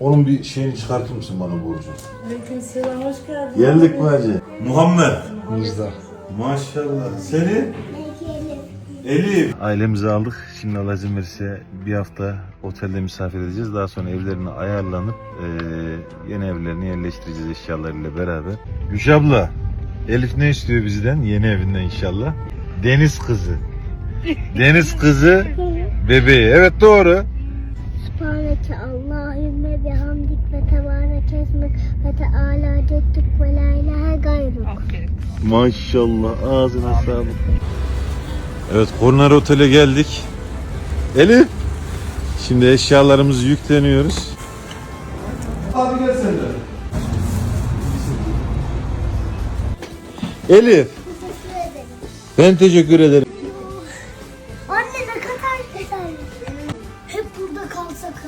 Onun bir şeyini çıkartır mısın bana borcu? Aleykümselam hoş geldin. Geldik mi hacı? Muhammed. Müjde. Maşallah. Seni? Elif. Ailemizi aldık. Şimdi Allah izin verirse bir hafta otelde misafir edeceğiz. Daha sonra evlerine ayarlanıp eee yeni evlerine yerleştireceğiz eşyalarıyla beraber. Gülş abla, Elif ne istiyor bizden? Yeni evinden inşallah. Deniz kızı. Deniz kızı bebeği. Evet doğru. hasmek ve teala cettik ve la ilahe gayruk. Maşallah ağzına sağlık. Evet Kornar Otel'e geldik. Elif. Şimdi eşyalarımızı yükleniyoruz. Abi gel sen de. Elif. Teşekkür ederim. Ben teşekkür ederim. Anne ne kadar güzel. Hep burada kalsak.